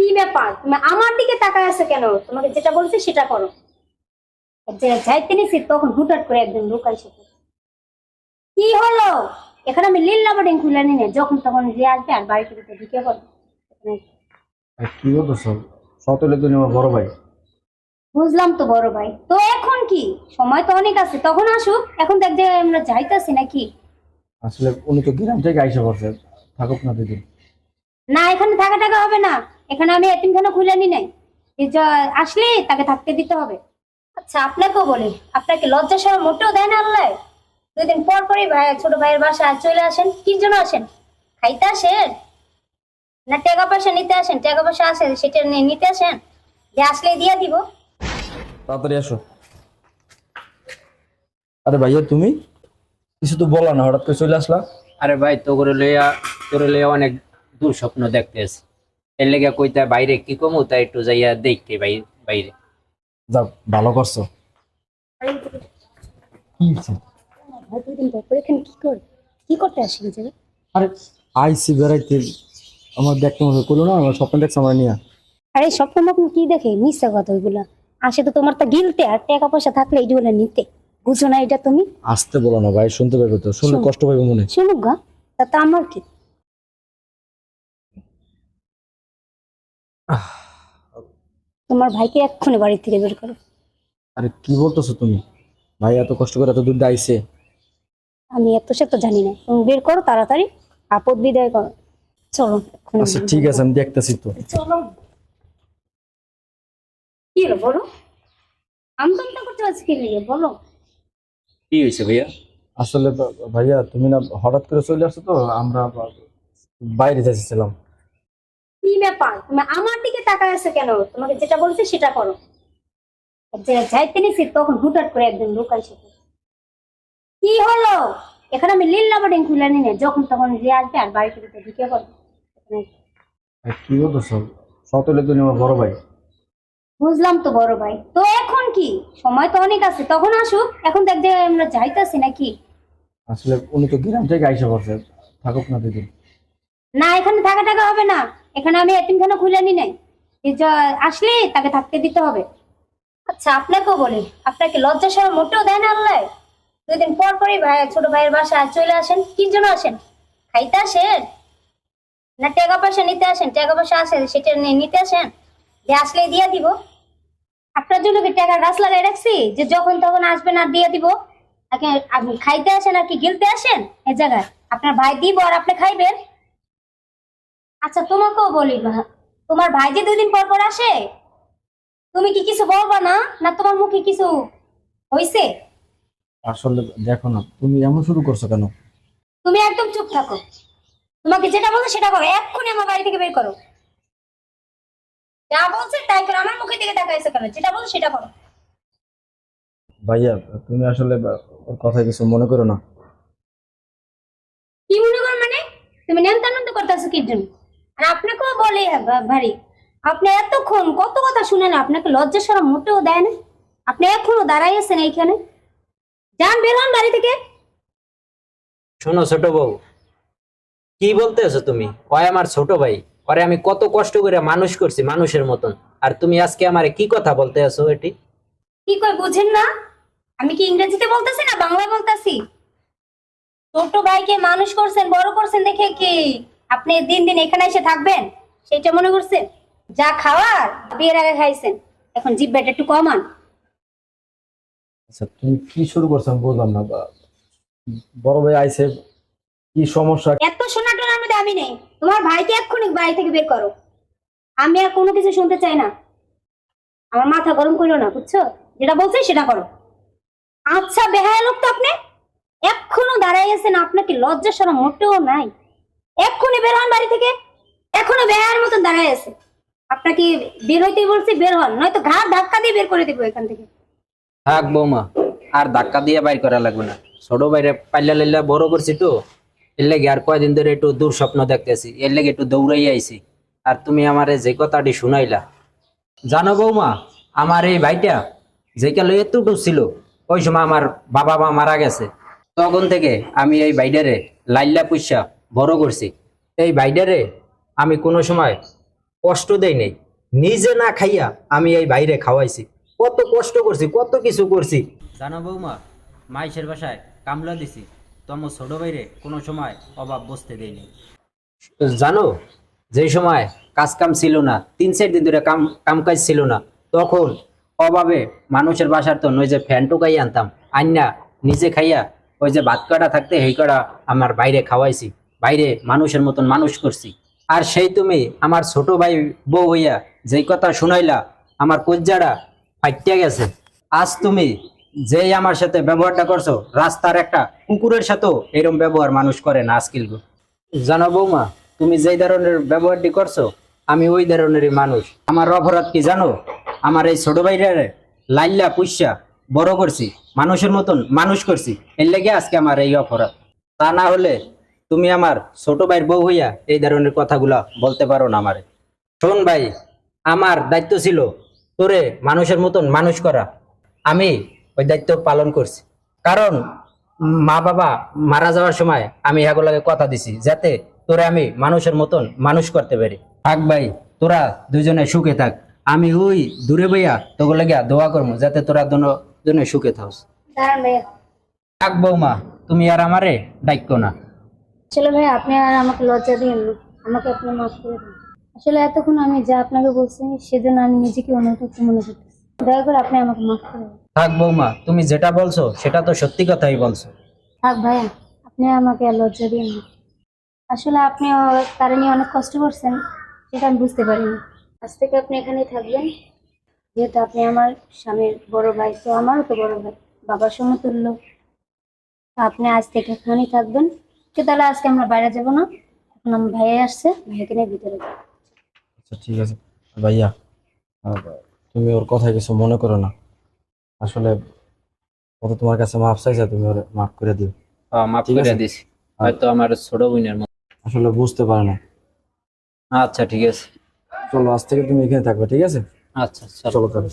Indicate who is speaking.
Speaker 1: কি ব্যাপার? তুমি আমার দিকে তাকায় আছে কেন? তোমাকে যেটা বলছি সেটা করো। যে যাইতে নিছি তখন হুটহাট করে একদিন সেটা কি হলো? এখানে আমি বোর্ডিং খুলে যখন তখন যে আসবে আর বাড়িতে ঢুকে পড়বে
Speaker 2: কি বলতেছ সতলে তুমি আমার বড় ভাই।
Speaker 1: বুঝলাম তো বড় ভাই। তো এখন কি? সময় তো অনেক আছে। তখন আসুক। এখন দেখ যে আমরা যাইতাছি নাকি?
Speaker 2: আসলে উনি তো গ্রাম থেকে আইসা পড়ছে। থাকুক না দিদি
Speaker 1: না এখানে থাকা টাকা হবে না। এখানে আমি এতিমখানা খুলে নি নাই? যা- আসলে তাকে থাকতে দিতে হবে। আচ্ছা আপনাকেও বলি আপনাকে লজ্জা সরম মোটেও দেয় না আল্লাহ। দুই দিন পর পরই ভাই ছোট ভাইয়ের বাসায় চলে আসেন। কি জন্য আসেন? খাইতে আসেন? না টাকা পয়সা নিতে আসেন? টাকা পয়সা আসে সেটা নিয়ে নিতে আসেন? যে আসলে দিয়ে দিব।
Speaker 2: তাড়াতাড়ি আসো। আরে ভাইয়া তুমি? কিছু তো বলা না হঠাৎ করে চলে আসলা।
Speaker 3: আরে ভাই তো করে লইয়া তোরে লইয়া অনেক দূর স্বপ্ন দেখতেছি এর লেগে কইতা বাইরে কি কমু? তাই একটু যাইয়া দেখতে বাইরে।
Speaker 2: ভালো করছ? কি
Speaker 1: করতে আসেন যে
Speaker 2: আরে আইসি বেড়াইতে। আমার দেখতে মতো করল না আমার স্বপ্ন দেখছে আমার নিয়ে।
Speaker 1: আরে স্বপ্ন মতন কি দেখে? মিথ্যা কথা ওইগুলা। আসে তো তোমার তো গিলতে আর টাকা পয়সা থাকলে এইগুলো নিতে। বুঝো না এটা তুমি?
Speaker 2: আসতে বলো না ভাই শুনতে পাবে তো। শুনলে কষ্ট পাবে মনে
Speaker 1: শুনুক গা তাতে আমার কি? তোমার ভাইকে এক্ষুনি বাড়ি থেকে বের করো।
Speaker 2: আরে কি বলতেছো তুমি? ভাই এত কষ্ট করে এত দূর আইসে
Speaker 1: আমি এত সে তো জানি না। তুমি বের করো তাড়াতাড়ি আপদ বিদায় করো। চলো এক্ষুনি
Speaker 2: আচ্ছা ঠিক আছে আমি দেখতেছি তো।
Speaker 1: চলো। কি হলো বলো? আমদমটা করতে আজকে কি নিয়ে বলো।
Speaker 3: কি হয়েছে ভাইয়া?
Speaker 2: আসলে ভাইয়া তুমি না হঠাৎ করে চলে আসছো তো আমরা বাইরে যাচ্ছিলাম
Speaker 1: কি ব্যাপার? তুমি আমার দিকে তাকায় আছে কেন? তোমাকে যেটা বলছি সেটা করো। যে যাইতে নিছি তখন হুটহাট করে একদিন লুকাই সেটা কি হলো? এখানে আমি লিল্লা বোর্ডিং খুলে নিনে যখন তখন যে আসবে আর বাড়িতে ভিতরে ঢুকে পড়বে।
Speaker 2: কি বলতেছো? সতলে তুমি আমার বড় ভাই।
Speaker 1: বুঝলাম তো বড় ভাই। তো এখন কি? সময় তো অনেক আছে। তখন আসুক। এখন দেখ যে আমরা যাইতাছি নাকি?
Speaker 2: আসলে উনি তো গ্রাম থেকে আইসা পড়ছে। থাকুক না দিদি
Speaker 1: না এখানে থাকা টাকা হবে না। এখানে আমি এতিমখানা খুলে নি নাই। আসলে তাকে থাকতে দিতে হবে। আচ্ছা আপনাকেও বলি, আপনাকে লজ্জা সরম মোটেও দেয় না আল্লাহ। দুই দিন পর পরই ভাই, ছোট ভাইয়ের বাসায় চলে আসেন কি জন্য আসেন। খাইতে আসেন? না টাকা পয়সা নিতে আসেন? টাকা পয়সা আসে সেটা নিয়ে নিতে আসেন? যে আসলে দিয়ে দিব। আপনার জন্য কি টাকার গাছ লাগাই রাখছি? যে যখন তখন আসবেন আর দিয়ে দিব। আপনি খাইতে আসেন আর কি গিলতে আসেন? এ জায়গায়। আপনার ভাই দিব আর আপনি খাইবেন। আচ্ছা তোমাকেও বলি তোমার ভাই যে দুদিন পর পর আসে? তুমি কি কিছু বলবা না? না তোমার মুখে কিছু হইছে?
Speaker 2: আসলে দেখো না তুমি এমন শুরু করছ কেন?
Speaker 1: তুমি একদম চুপ থাকো। তোমাকে যেটা বলছো সেটা করো এক্ষুনি আমার বাড়ি থেকে বের করো। যা বলছে তাই করো আমার মুখের দিকে তাকাইছো কেন? যেটা বলছো সেটা করো
Speaker 2: ভাইয়া তুমি আসলে ওর কথা কিছু মনে করো না?
Speaker 1: কি মনে করো মানে? তুমি নেমতানন্দ করতেছো কি জন্য? আর আপনাকেও বলে ভা- ভারী। আপনি এতক্ষণ কত কথা শুনেন আপনাকে লজ্জা সরম মোটেও দেয় না। আপনি এখনও দাঁড়াই আছেন এইখানে। যান বের হন বাড়ি থেকে।
Speaker 3: শোনো ছোট বউ কি বলতে আছো তুমি? ওই আমার ছোট ভাই ওরে আমি কত কষ্ট করে মানুষ করছি মানুষের মতন। আর তুমি আজকে আমারে কি কথা বলতে আছো এটি?
Speaker 1: কি কই বুঝেন না? আমি কি ইংরেজিতে বলতেছি না বাংলায় বলতেছি? ছোট ভাইকে মানুষ করছেন বড় করছেন দেখে কি? আপনি দিন দিন এখানে এসে থাকবেন সেটা মনে করছেন? যা খাওয়ার বিয়ের আগে খাইছেন এখন জিব্বাটা একটু কমান।
Speaker 2: আচ্ছা তুমি কি শুরু করছ আমি বুঝলাম না বড় ভাই আইসে কি সমস্যা?
Speaker 1: এত শোনা টোনার মধ্যে আমি নেই। তোমার ভাইকে এক্ষুনি বাড়ি থেকে বের করো। আমি আর কোনো কিছু শুনতে চাই না। আমার মাথা গরম করো না বুঝছ? যেটা বলছে সেটা করো। আচ্ছা বেহায়া লোক তো আপনি। এক্ষুনো দাঁড়াই আছেন আপনাকে লজ্জা সরম মোটেও নাই। এক্ষুনি বের হন বাড়ি থেকে। এখনও বেহায়ার মতন দাঁড়াই আছে। আপনাকে বের হইতেই বলছি, বের হন। নয়তো ঘাড় ধাক্কা দিয়ে বের করে দেবো এখান থেকে।
Speaker 3: থাক বৌমা, আর ধাক্কা দিয়ে বাইর করা লাগবে না। ছোট বাইরে পাল্লা লাল্লা বড় করছি তো। এর লেগে আর কয়দিন ধরে একটু দূর স্বপ্ন দেখতেছি। এর লেগে একটু দৌড়াই আইছি। আর তুমি আমারে যে কথাটি শুনাইলা। জানো বৌমা, আমার এই ভাইটা যে কাল এতটুকু ছিল, ওই সময় আমার বাবা মা মারা গেছে। তখন থেকে আমি এই ভাইডারে লাইল্লা পুষা বড় করছি। এই ভাইডারে আমি কোনো সময় কষ্ট দেই নাই। নিজে না খাইয়া আমি এই বাইরে খাওয়াইছি। কত কষ্ট করছি কত কিছু করছি। জানো বৌমা মাইশের বাসায় কামলা দিছি। তম ছোট বাইরে কোনো সময় অভাব বসতে দেয়নি জানো যে সময় কাজ কাম ছিল না তিন চার দিন ধরে কাম কাম কাজ ছিল না তখন অভাবে মানুষের বাসার তো নই যে ফ্যান টুকাই আনতাম। আইনা নিজে খাইয়া ওই যে ভাত কাটা থাকতে সেই কটা আমার বাইরে খাওয়াইছি। বাইরে মানুষের মতন মানুষ করছি। আর সেই তুমি আমার ছোট ভাই বউ হইয়া যেই কথা শুনাইলা, আমার কজ্জাটা ফাইটিয়া গেছে। আজ তুমি যেই আমার সাথে ব্যবহারটা করছ, রাস্তার একটা কুকুরের সাথেও এরম ব্যবহার মানুষ করে না আজকিল জানো বৌমা, তুমি যেই ধরনের ব্যবহারটি করছ, আমি ওই ধরনেরই মানুষ। আমার অপরাধ কি জানো? আমার এই ছোট ভাইরে লাইল্লা পুষ্যা বড় করছি, মানুষের মতন মানুষ করছি, এর লেগে আজকে আমার এই অপরাধ। তা না হলে তুমি আমার ছোট ভাইয়ের বউ হইয়া এই ধরনের কথাগুলা বলতে পারো না আমারে। শোন ভাই আমার দায়িত্ব ছিল তোরে মানুষের মতন মানুষ করা। আমি ওই দায়িত্ব পালন করছি। কারণ মা বাবা মারা যাওয়ার সময় আমি এগুলোকে কথা দিছি যাতে তোরে আমি মানুষের মতন মানুষ করতে পারি। থাক ভাই তোরা দুজনে সুখে থাক। আমি ওই দূরে বইয়া তোগুলো লাগিয়া দোয়া করব যাতে তোরা দুজনে সুখে থাকস। থাক বৌমা তুমি আর আমারে ডাইক্য না।
Speaker 1: আসলে ভাই আপনি আর আমাকে লজ্জা দিন না আমাকে আপনি মাফ করে দিন। আসলে এতক্ষণ আমি যা আপনাকে বলছি সেজন্য আমি নিজেকে অনুতপ্ত মনে করতেছি। দয়া করে আপনি আমাকে মাফ করে দিন।
Speaker 3: থাক বৌমা তুমি যেটা বলছো সেটা তো সত্যি কথাই বলছো।
Speaker 1: থাক ভাইয়া আপনি আমাকে আর লজ্জা দিন না। আসলে আপনি তারা নিয়ে অনেক কষ্ট করছেন সেটা আমি বুঝতে পারিনি। আজ থেকে আপনি এখানেই থাকবেন। যেহেতু আপনি আমার স্বামীর বড় ভাই তো আমারও তো বড় ভাই বাবার সমতুল্য আপনি আজ থেকে এখানেই থাকবেন। তো তাহলে আজকে আমরা বাইরে যাব না। এখন আমার ভাইয়া আসছে ভাইয়াকে নিয়ে ভিতরে যাব।
Speaker 2: আচ্ছা ঠিক আছে। ভাইয়া তুমি ওর কথায় কিছু মনে করো না। আসলে ও তো তোমার কাছে মাফ চাইছে তুমি ওর মাফ করে দিও।
Speaker 3: মাফ
Speaker 2: ঠিক
Speaker 3: করে
Speaker 2: আছে।
Speaker 3: দিছি। হয়তো আমার ছোট বোনের মতো।
Speaker 2: আসলে বুঝতে পারে না।
Speaker 3: আচ্ছা ঠিক আছে।
Speaker 2: চলো আজ থেকে তুমি এখানে থাকবে ঠিক আছে?
Speaker 3: আচ্ছা চলো।
Speaker 2: চলো তাহলে।